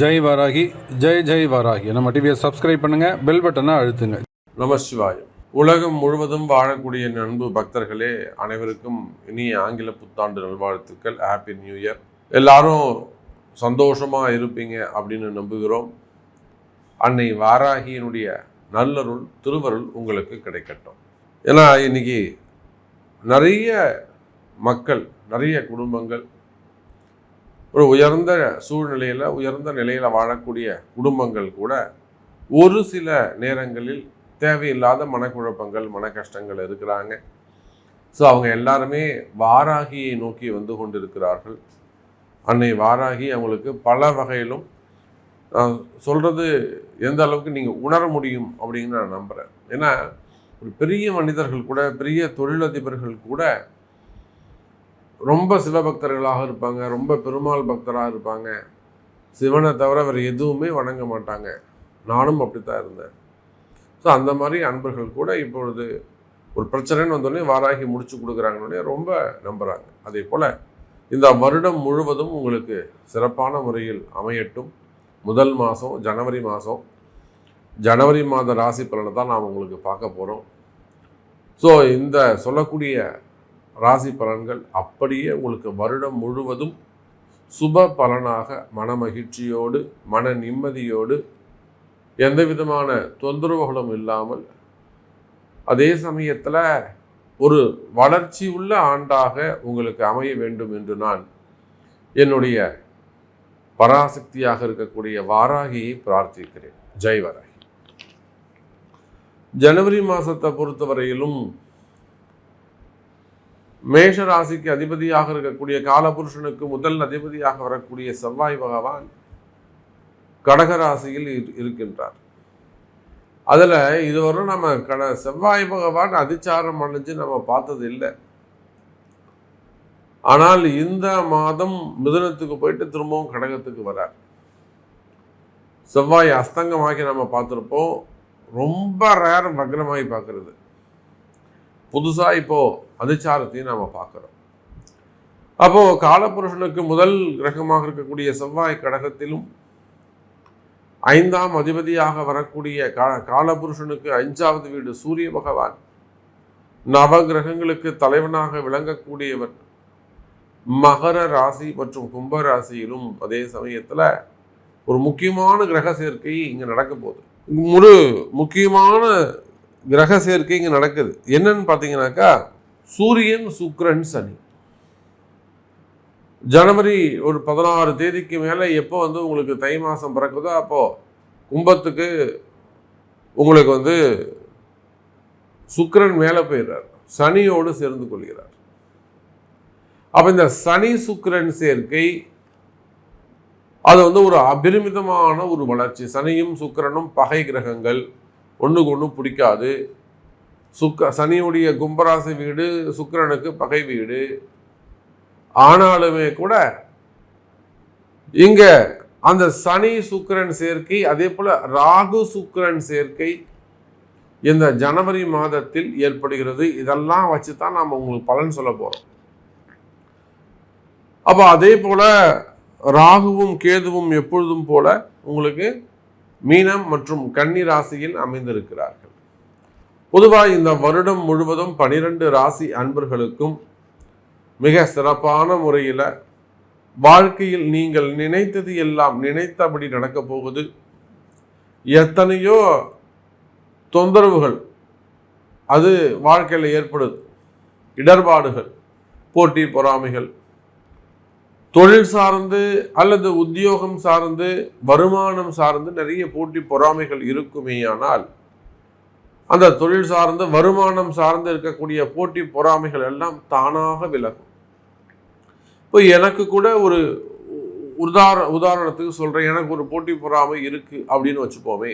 ஜெய் வாராகி ஜெய் ஜெய் வாராகி. நம்ம டிவியை சப்ஸ்கிரைப் பண்ணுங்க பெல் பட்டனை அழுத்துங்க. நமசிவாயம் உலகம் முழுவதும் வாழக்கூடிய நண்பு பக்தர்களே அனைவருக்கும் இனிய ஆங்கில புத்தாண்டு நல்வாழ்த்துக்கள். ஹாப்பி நியூ இயர் எல்லாரும் சந்தோஷமாக இருப்பீங்க அப்படின்னு நம்புகிறோம். அன்னை வாராகியினுடைய நல்லருள் திருவருள் உங்களுக்கு கிடைக்கட்டும். ஏன்னா இன்னைக்கு நிறைய மக்கள் நிறைய குடும்பங்கள் ஒரு உயர்ந்த சூழ்நிலையில் உயர்ந்த நிலையில் வாழக்கூடிய குடும்பங்கள் கூட ஒரு சில நேரங்களில் தேவையில்லாத மனக்குழப்பங்கள் மன கஷ்டங்கள் இருக்கிறாங்க. ஸோ அவங்க எல்லாருமே வாராகியை நோக்கி வந்து கொண்டிருக்கிறார்கள். அன்னை வாராகி அவங்களுக்கு பல வகையிலும் சொல்கிறது எந்த அளவுக்கு நீங்கள் உணர முடியும் அப்படின்னு நான் நம்புகிறேன் ஏன்னா ஒரு பெரிய மனிதர்கள் கூட பெரிய தொழிலதிபர்கள் கூட ரொம்ப சிவபக்தர்களாக இருப்பாங்க ரொம்ப பெருமாள் பக்தராக இருப்பாங்க. சிவனை தவிர வேறு எதுவுமே வணங்க மாட்டாங்க. நானும் அப்படித்தான் இருந்தேன். ஸோ அந்த மாதிரி அன்பர்கள் கூட இப்பொழுது ஒரு பிரச்சனைன்னு வந்தோடனே வாராகி முடிச்சு கொடுக்குறாங்கன்னே ரொம்ப நம்புகிறாங்க அதே போல் இந்த வருடம் முழுவதும் உங்களுக்கு சிறப்பான முறையில் அமையட்டும். முதல் மாதம் ஜனவரி மாதம் ஜனவரி மாத ராசி பலனை தான் நாம் உங்களுக்கு பார்க்க போகிறோம் ஸோ இந்த சொல்லக்கூடிய ராசி பலன்கள் அப்படியே உங்களுக்கு வருடம் முழுவதும் சுப பலனாக மன மகிழ்ச்சியோடு மன நிம்மதியோடு எந்த விதமான தொந்தரவுகளும் இல்லாமல் அதே சமயத்தில் ஒரு வளர்ச்சி உள்ள ஆண்டாக உங்களுக்கு அமைய வேண்டும் என்று நான் என்னுடைய பராசக்தியாக இருக்கக்கூடிய வாராகியை பிரார்த்திக்கிறேன். ஜெய் வாராகி. ஜனவரி மாதத்தை பொறுத்தவரையிலும் மேஷ ராசிக்கு அதிபதியாக இருக்கக்கூடிய காலபுருஷனுக்கு முதல் அதிபதியாக வரக்கூடிய செவ்வாய் பகவான் கடகராசியில் இருக்கின்றார். அதில் இதுவரை நம்ம கட செவ்வாய் பகவான் அதிச்சாரம் அடைஞ்சு நம்ம பார்த்தது இல்லை. ஆனால் இந்த மாதம் மிதுனத்துக்கு போயிட்டு திரும்பவும் கடகத்துக்கு வரார். செவ்வாய் அஸ்தங்கமாக்கி நம்ம பார்த்துருப்போம். ரொம்ப ரேர் வக்ரமாகி பார்க்குறது. புதுசாக இப்போ அதிச்சாரத்தையும் நாம பார்க்குறோம். அப்போ காலபுருஷனுக்கு முதல் கிரகமாக இருக்கக்கூடிய செவ்வாய் கடகத்திலும் ஐந்தாம் அதிபதியாக வரக்கூடிய கா காலபுருஷனுக்கு அஞ்சாவது வீடு சூரிய பகவான். நவ கிரகங்களுக்கு தலைவனாக விளங்கக்கூடியவர் மகர ராசி மற்றும் கும்ப ராசியிலும் அதே சமயத்தில் ஒரு முக்கியமான கிரக சேர்க்கை இங்கே நடக்க போகுது. ஒரு முக்கியமான கிரக சேர்க்கை இங்கே நடக்குது. என்னன்னு பார்த்தீங்கன்னாக்கா சூரியன் சுக்கிரன் சனி. ஜனவரி ஒரு பதினாறு தேதிக்கு மேலே எப்போ வந்து உங்களுக்கு தை மாதம் பிறக்குதோ அப்போது கும்பத்துக்கு உங்களுக்கு வந்து சுக்கிரன் மேலே போயிடுறார். சனியோடு சேர்ந்து கொள்கிறார். அப்போ இந்த சனி சுக்கிரன் சேர்க்கை அது வந்து ஒரு அபரிமிதமான ஒரு வளர்ச்சி. சனியும் சுக்கிரனும் பகை கிரகங்கள். ஒன்றுக்கு ஒன்றும் பிடிக்காது. சுக்க சனியுடைய கும்பராசி வீடு சுக்கிரனுக்கு பகை வீடு. ஆனாலுமே கூட இங்கே அந்த சனி சுக்கிரன் சேர்க்கை அதே போல் ராகு சுக்கிரன் சேர்க்கை இந்த ஜனவரி மாதத்தில் ஏற்படுகிறது. இதெல்லாம் வச்சு தான் நாம் உங்களுக்கு பலன் சொல்ல போகிறோம் அப்போ அதே போல் ராகுவும் கேதுவும் எப்பொழுதும் போல உங்களுக்கு மீனம் மற்றும் கன்னி ராசியில் அமைந்திருக்கிறார்கள். பொதுவாக இந்த வருடம் முழுவதும் பனிரெண்டு ராசி அன்பர்களுக்கும் மிக சிறப்பான முறையில் வாழ்க்கையில் நீங்கள் நினைத்தது எல்லாம் நினைத்தபடி நடக்கப் போகுது. எத்தனையோ தொந்தரவுகள் அது வாழ்க்கையில் ஏற்படுது. இடர்பாடுகள் போட்டி பொறாமைகள் தொழில் சார்ந்து அல்லது உத்தியோகம் சார்ந்து வருமானம் சார்ந்து நிறைய போட்டி பொறாமைகள் இருக்குமேயானால் அந்த தொழில் சார்ந்து வருமானம் சார்ந்து இருக்கக்கூடிய போட்டி பொறாமைகள் எல்லாம் தானாக விலகும். இப்போ எனக்கு கூட ஒரு உதார உதாரணத்துக்கு சொல்கிறேன் எனக்கு ஒரு போட்டி பொறாமை இருக்குது அப்படின்னு வச்சுப்போமே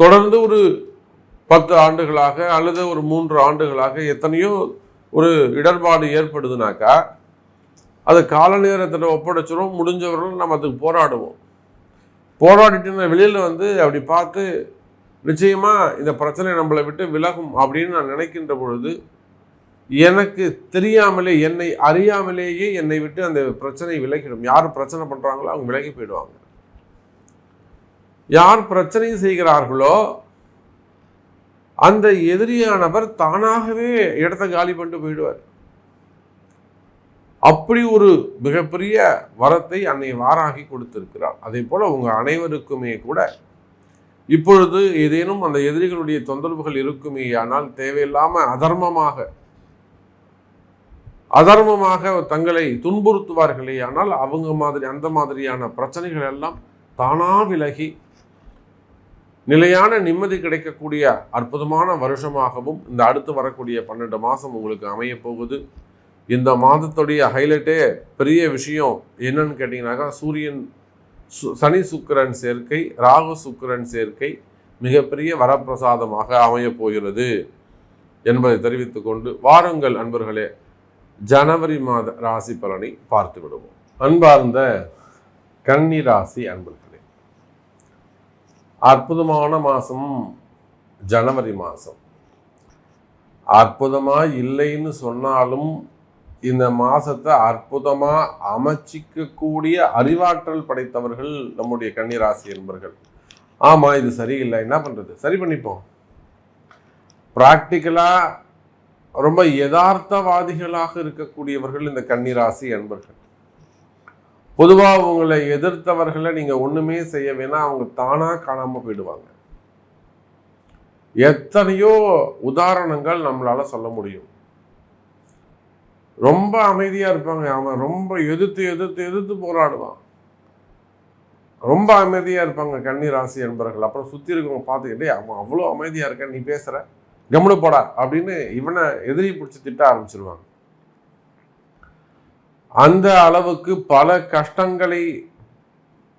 தொடர்ந்து ஒரு பத்து ஆண்டுகளாக அல்லது ஒரு மூன்று ஆண்டுகளாக எத்தனையோ ஒரு இடர்பாடு ஏற்படுதுனாக்கா அது கால நேரத்தில் ஒப்படைச்சிடும் முடிஞ்சவர்களும் நம்ம அதுக்கு போராடுவோம். போராடிட்டு வெளியில் வந்து அப்படி பார்த்து நிச்சயமாக இந்த பிரச்சனை நம்மளை விட்டு விலகும் அப்படின்னு நான் நினைக்கின்ற பொழுது எனக்கு தெரியாமலே என்னை அறியாமலேயே என்னை விட்டு அந்த பிரச்சனை விலகிடும். யார் பிரச்சனை பண்ணுறாங்களோ அவங்க விலகி போயிடுவாங்க. யார் பிரச்சனை செய்கிறார்களோ அந்த எதிரியானவர் தானாகவே இடத்த காலி பண்ணிட்டு போயிடுவார். அப்படி ஒரு மிகப்பெரிய வரத்தை அன்னை வாராகி கொடுத்திருக்கிறார் அதே போல உங்க அனைவருக்குமே கூட இப்பொழுது ஏதேனும் அந்த எதிரிகளுடைய தொந்தரவுகள் இருக்குமே ஆனால் தேவையில்லாம அதர்மமாக அதர்மமாக தங்களை துன்புறுத்துவார்களே ஆனால் அவங்க மாதிரி அந்த மாதிரியான பிரச்சனைகள் எல்லாம் தானா விலகி நிலையான நிம்மதி கிடைக்கக்கூடிய அற்புதமான வருஷமாகவும் இந்த அடுத்து வரக்கூடிய பன்னெண்டு மாதம் உங்களுக்கு அமையப்போகுது இந்த மாதத்துடைய ஹைலைட்டே பெரிய விஷயம் என்னன்னு கேட்டிங்கனாக்கா சூரியன் சு- சனி சுக்கிரன் சேர்க்கை ராகு சுக்கிரன் சேர்க்கை மிகப்பெரிய வரப்பிரசாதமாக அமையப் போகிறது என்பதை தெரிவித்துக்கொண்டு வாருங்கள் அன்பர்களே. ஜனவரி மாத ராசி பலனை பார்த்து விடுவோம். அன்பார்ந்த கன்னி ராசி அன்பர்களே அற்புதமான மாதம் ஜனவரி மாதம் அற்புதமாக இல்லைன்னு சொன்னாலும் இந்த மாசத்தை அற்புதமா அமைச்சிக்கக்கூடிய அறிவாற்றல் படைத்தவர்கள் நம்முடைய கன்னிராசி என்பர்கள். ஆமா இது சரியில்லை. என்ன பண்றது? சரி பண்ணிப்போம். பிராக்டிக்கலா ரொம்ப யதார்த்தவாதிகளாக இருக்கக்கூடியவர்கள் இந்த கன்னிராசி என்பர்கள். பொதுவா உங்களை எதிர்த்தவர்களை நீங்க ஒண்ணுமே செய்ய வேணாம். அவங்க தானா காணாம போயிடுவாங்க. எத்தனையோ உதாரணங்கள் நம்மளால சொல்ல முடியும். ரொம்ப அமைதியா இருப்பாங்க. அவன் ரொம்ப எதிர்த்து எதிர்த்து எதிர்த்து போராடுவான். ரொம்ப அமைதியா இருப்பாங்க கன்னி ராசி என்பவர்கள் அப்புறம் சுத்தி இருக்கவங்க பார்த்துக்கிட்டே அவன் அவ்வளோ அமைதியா இருக்கான் நீ பேசுற? கம்முனு போடா. அப்படின்னு இவனை எதிரி பிடிச்சி திட்ட ஆரம்பிச்சிருவாங்க. அந்த அளவுக்கு பல கஷ்டங்களை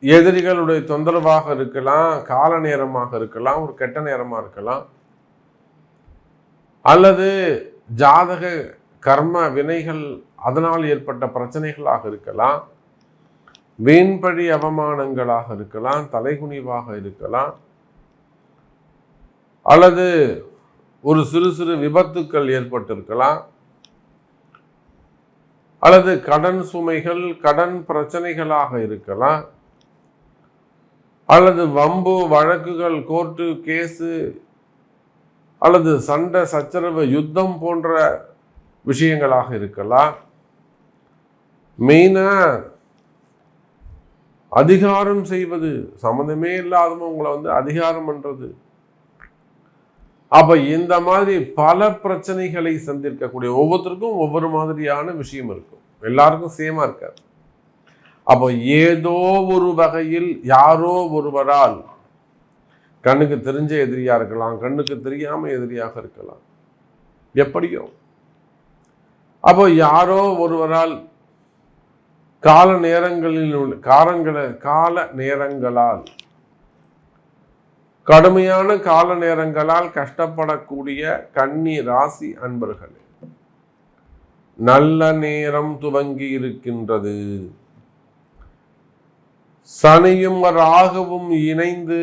எதிரிகளுடைய தொந்தரவாக இருக்கலாம் கால நேரமாக இருக்கலாம் ஒரு கெட்ட நேரமா இருக்கலாம். அல்லது ஜாதக கர்ம வினைகள் அதனால் ஏற்பட்ட பிரச்சனைகளாக இருக்கலாம். வீண்பழி அவமானங்களாக இருக்கலாம். தலைகுனிவாக இருக்கலாம். அல்லது ஒரு சிறு சிறு விபத்துக்கள் ஏற்பட்டிருக்கலாம். அல்லது கடன் சுமைகள் கடன் பிரச்சனைகளாக இருக்கலாம். அல்லது வம்பு வழக்குகள் கோர்ட்டு கேஸு அல்லது சண்டை சச்சரவு யுத்தம் போன்ற விஷயங்களாக இருக்கலாம். மெயினா அதிகாரம் செய்வது சம்மந்தமே இல்லாதவங்க உங்களை வந்து அதிகாரம் பண்றது. அப்ப இந்த மாதிரி பல பிரச்சனைகளை சந்திருக்கக்கூடிய ஒவ்வொருத்தருக்கும் ஒவ்வொரு மாதிரியான விஷயம் இருக்கும். எல்லாருக்கும் சேமா இருக்காது. அப்போ ஏதோ ஒரு வகையில் யாரோ ஒருவரால் கண்ணுக்கு தெரிஞ்ச எதிரியா இருக்கலாம் கண்ணுக்கு தெரியாம எதிரியாக இருக்கலாம். எப்படியோ. அப்போ யாரோ ஒருவரால் கால நேரங்களில் உள்ள காரங்களை கால நேரங்களால் கடுமையான கால நேரங்களால் கஷ்டப்படக்கூடிய கன்னி ராசி அன்பர்களே நல்ல நேரம் துவங்கி இருக்கின்றது. சனியும் ராகுவும் இணைந்து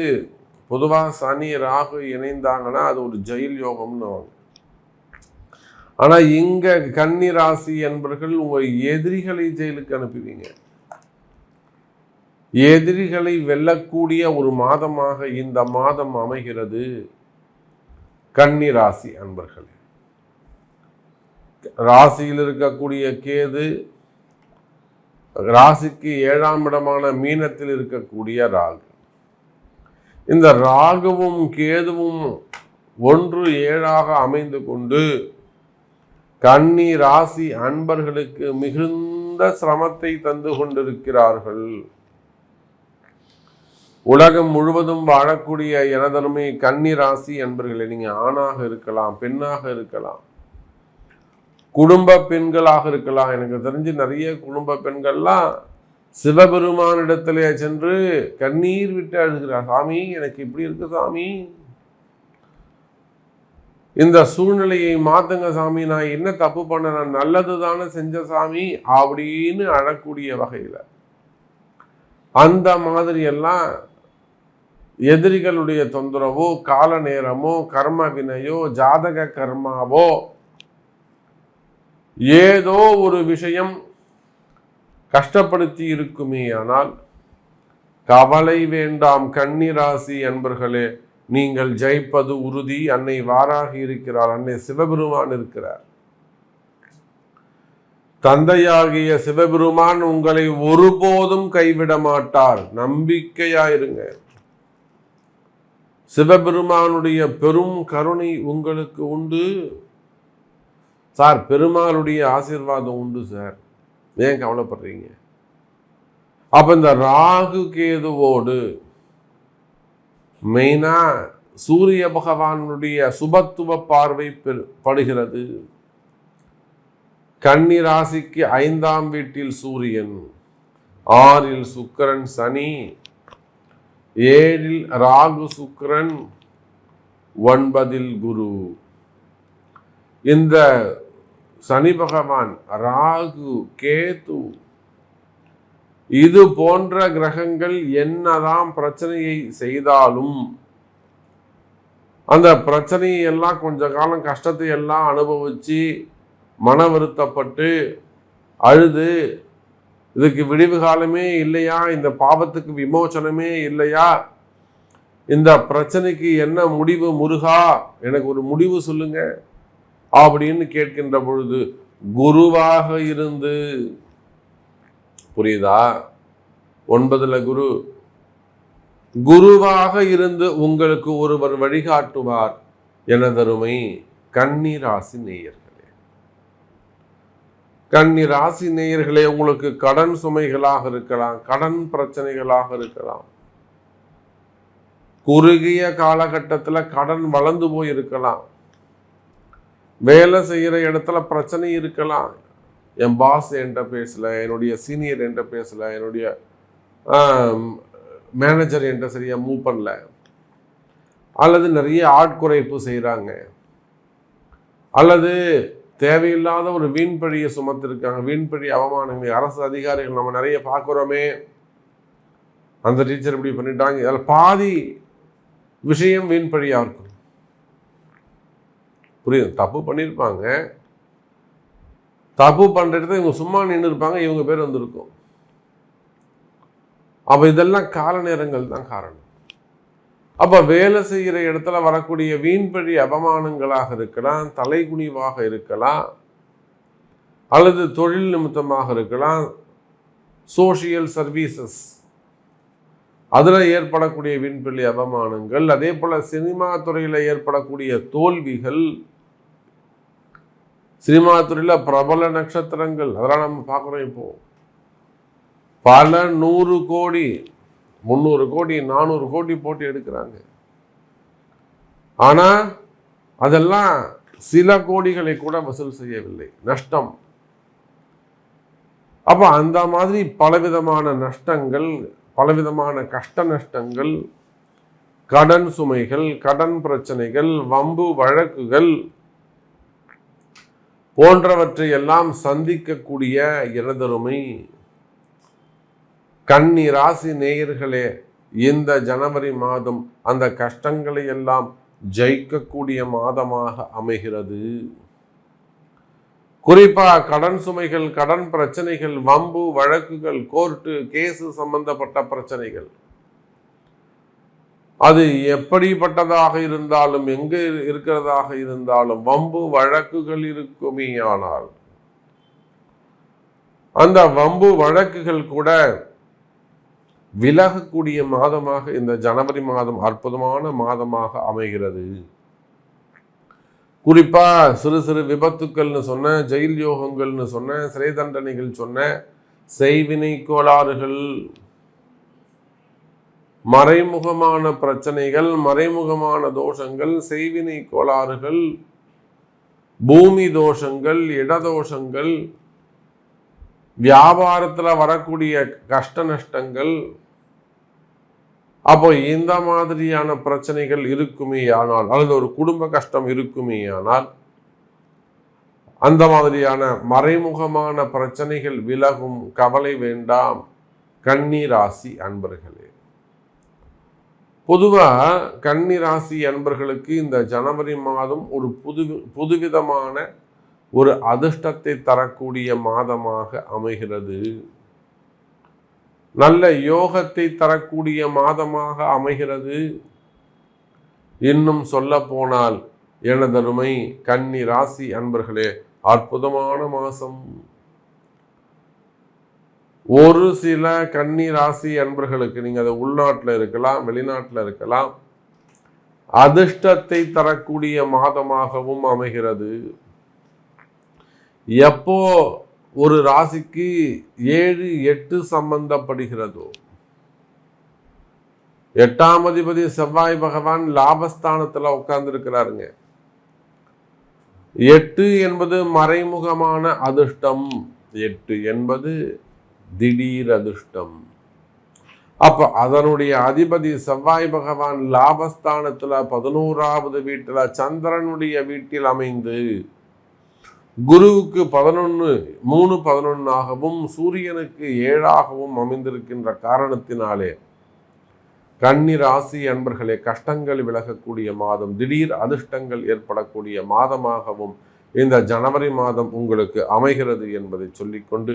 பொதுவாக சனி ராகு இணைந்தாங்கன்னா அது ஒரு ஜெயில் யோகம்னு ஆனா இங்கே கன்னி ராசி என்பர்கள் உங்கள் எதிரிகளை ஜெயிலுக்கு அனுப்புவீங்க எதிரிகளை வெல்லக்கூடிய ஒரு மாதமாக இந்த மாதம் அமைகிறது கன்னி ராசி அன்பர்களே. ராசியில் இருக்கக்கூடிய கேது ராசிக்கு ஏழாம் இடமான மீனத்தில் இருக்கக்கூடிய ராகு. இந்த ராகுவும் கேதுவும் ஒன்று ஏழாக அமைந்து கொண்டு கன்னி ராசி அன்பர்களுக்கு மிகுந்த சிரமத்தை தந்து கொண்டிருக்கிறார்கள். உலகம் முழுவதும் வாழக்கூடிய எனதருமை கன்னி ராசி அன்பர்களே நீங்கள் ஆணாக இருக்கலாம் பெண்ணாக இருக்கலாம் குடும்ப பெண்களாக இருக்கலாம். எனக்கு தெரிஞ்சு நிறைய குடும்ப பெண்கள்லாம் சிவபெருமானிடத்திலே சென்று கண்ணீர் விட்டு அழுகிறார். சாமி எனக்கு இப்படி இருக்கு சாமி. இந்த சூழ்நிலையை மாத்துங்க சாமி. நான் என்ன தப்பு பண்ண நான் நல்லது தானே செஞ்ச சாமி அப்படின்னு அழக்கூடிய வகையில. அந்த மாதிரி எல்லாம் எதிரிகளுடைய தொந்தரவோ கால நேரமோ கர்ம வினையோ ஜாதக கர்மாவோ ஏதோ ஒரு விஷயம் கஷ்டப்படுத்தி இருக்குமே ஆனால் கவலை வேண்டாம் கன்னிராசி அன்பர்களே. நீங்கள் ஜெயிப்பது உறுதி. அன்னை வாராகி இருக்கிறார் அன்னை சிவபெருமான் இருக்கிறார். தந்தையாகிய சிவபெருமான் உங்களை ஒருபோதும் கைவிட மாட்டார். நம்பிக்கையாயிருங்க. சிவபெருமானுடைய பெரும் கருணை உங்களுக்கு உண்டு. சார் பெருமாளுடைய ஆசீர்வாதம் உண்டு சார். ஏன் கவலைப்படுறீங்க? அப்ப இந்த ராகு கேதுவோடு மெயினாக சூரிய பகவானுடைய சுபத்துவ பார்வை படுகிறது. கன்னி ராசிக்கு ஐந்தாம் வீட்டில் சூரியன் ஆறில் சுக்கரன் சனி ஏழில் ராகு சுக்கரன் ஒன்பதில் குரு. இந்த சனி பகவான் ராகு கேது இது போன்ற கிரகங்கள் என்னதான் பிரச்சனையை செய்தாலும் அந்த பிரச்சனையை எல்லாம் கொஞ்ச காலம் கஷ்டத்தை எல்லாம் அனுபவிச்சு மன வருத்தப்பட்டு அழுது இதுக்கு விடிவு காலமே இல்லையா? இந்த பாவத்துக்கு விமோசனமே இல்லையா? இந்த பிரச்சனைக்கு என்ன முடிவு முருகா? எனக்கு ஒரு முடிவு சொல்லுங்க. அப்படின்னு கேட்கின்ற பொழுது குருவாக இருந்து புரியுதா? ஒன்பதுல குரு. குருவாக இருந்து உங்களுக்கு ஒருவர் வழிகாட்டுவார் எனதருமை கன்னி ராசி நேயர்களே. கன்னி ராசி நேயர்களே உங்களுக்கு கடன் சுமைகளாக இருக்கலாம் கடன் பிரச்சனைகளாக இருக்கலாம். குறுகிய காலகட்டத்தில் கடன் வளர்ந்து போய் இருக்கலாம் வேலை செய்கிற இடத்துல பிரச்சனை இருக்கலாம். என் பாஸ் என்கிட்ட பேசல என்னுடைய சீனியர் என்கிட்ட பேசல என்னுடைய மேனேஜர் என்கிட்ட சரியாக மூவ் பண்ணல. அல்லது நிறைய ஆட்குறைப்பு செய்கிறாங்க அல்லது தேவையில்லாத ஒரு வீண்பழியை சுமத்திருக்காங்க. வீண்பழி அவமானங்கள் அரசு அதிகாரிகள் நம்ம நிறைய பார்க்குறோமே. அந்த டீச்சர் இப்படி பண்ணிட்டாங்க. அதில் பாதி விஷயம் வீண்பழியாக இருக்கும். புரியுது? தப்பு பண்ணியிருப்பாங்க தப்பு பண்ணுற இடத்துல இவங்க சும்மா நின்று இருப்பாங்க இவங்க பேர் வந்திருக்கும். அப்போ இதெல்லாம் கால நேரங்கள் தான் காரணம். அப்போ வேலை செய்கிற இடத்துல வரக்கூடிய வீண்பழி அவமானங்களாக இருக்கலாம் தலைகுனிவாக இருக்கலாம் அல்லது தொழில் நிமித்தமாக இருக்கலாம் சோஷியல் சர்வீசஸ் அதில் ஏற்படக்கூடிய வீண்பள்ளி அவமானங்கள் அதே போல் சினிமா துறையில் ஏற்படக்கூடிய தோல்விகள் சினிமா துறையில் பிரபல நட்சத்திரங்கள். அதெல்லாம் நம்ம பார்க்குறோம் இப்போ. பல நூறு கோடி முந்நூறு கோடி நானூறு கோடி போட்டு எடுக்கிறாங்க. ஆனால் அதெல்லாம் சில கோடிகளை கூட வசூல் செய்யவில்லை. நஷ்டம். அப்போ அந்த மாதிரி பலவிதமான நஷ்டங்கள் பலவிதமான கஷ்ட நஷ்டங்கள் கடன் சுமைகள் கடன் பிரச்சனைகள் வம்பு வழக்குகள் போன்றவற்றை எல்லாம் சந்திக்கக்கூடிய எனதருமை கன்னி ராசி நேயர்களே இந்த ஜனவரி மாதம் அந்த கஷ்டங்களை எல்லாம் ஜெயிக்கக்கூடிய மாதமாக அமைகிறது. குறிப்பா கடன் சுமைகள் கடன் பிரச்சனைகள் வம்பு வழக்குகள் கோர்ட்டு கேஸு சம்பந்தப்பட்ட பிரச்சனைகள். அது எப்படிப்பட்டதாக இருந்தாலும் எங்கே இருக்கிறதாக இருந்தாலும் வம்பு வழக்குகள் இருக்குமே ஆனால் அந்த வம்பு வழக்குகள் கூட விலகக்கூடிய மாதமாக இந்த ஜனவரி மாதம் அற்புதமான மாதமாக அமைகிறது. குறிப்பா சிறு சிறு விபத்துக்கள்னு சொன்ன ஜெயில் யோகங்கள்னு சொன்ன சிறை தண்டனைகள் சொன்ன செய்வினை கோளாறுகள் மறைமுகமான பிரச்சனைகள் மறைமுகமான தோஷங்கள் செய்வினை கோளாறுகள் பூமி தோஷங்கள் இடதோஷங்கள் வியாபாரத்துல வரக்கூடிய கஷ்ட நஷ்டங்கள். அப்போ இந்த மாதிரியான பிரச்சனைகள் இருக்குமே ஆனால் அல்லது ஒரு குடும்ப கஷ்டம் இருக்குமே ஆனால் அந்த மாதிரியான மறைமுகமான பிரச்சனைகள் விலகும் கவலை வேண்டாம். கண்ணீராசி ராசி பொதுவாக கன்னி ராசி அன்பர்களுக்கு இந்த ஜனவரி மாதம் ஒரு புது புதுவிதமான ஒரு அதிர்ஷ்டத்தை தரக்கூடிய மாதமாக அமைகிறது. நல்ல யோகத்தை தரக்கூடிய மாதமாக அமைகிறது. இன்னும் சொல்ல போனால் எனதருமை கன்னி ராசி அன்பர்களே அற்புதமான மாதம். ஒரு சில கன்னி ராசி அன்பர்களுக்கு நீங்க அது உள்நாட்டில் இருக்கலாம் வெளிநாட்டில் இருக்கலாம். அதிர்ஷ்டத்தை தரக்கூடிய மாதமாகவும் அமைகிறது. எப்போ ஒரு ராசிக்கு ஏழு எட்டு சம்பந்தப்படுகிறதோ எட்டாம் அதிபதி செவ்வாய் பகவான் லாபஸ்தானத்தில் உட்கார்ந்துருக்கிறாருங்க. எட்டு என்பது மறைமுகமான அதிர்ஷ்டம். எட்டு என்பது திடீர் அதிர்ஷ்டம் அப்ப அதனுடைய அதிபதி செவ்வாய் பகவான் லாபஸ்தானத்துல பதினோராவது வீட்டுல சந்திரனுடைய வீட்டில் அமைந்து குருவுக்கு பதினொன்று மூணு பதினொன்னாகவும் சூரியனுக்கு ஏழாகவும் அமைந்திருக்கின்ற காரணத்தினாலே கன்னி ராசி அன்பர்களே கஷ்டங்கள் விலகக்கூடிய மாதம் திடீர் அதிர்ஷ்டங்கள் ஏற்படக்கூடிய மாதமாகவும் இந்த ஜனவரி மாதம் உங்களுக்கு அமைகிறது என்பதை சொல்லிக்கொண்டு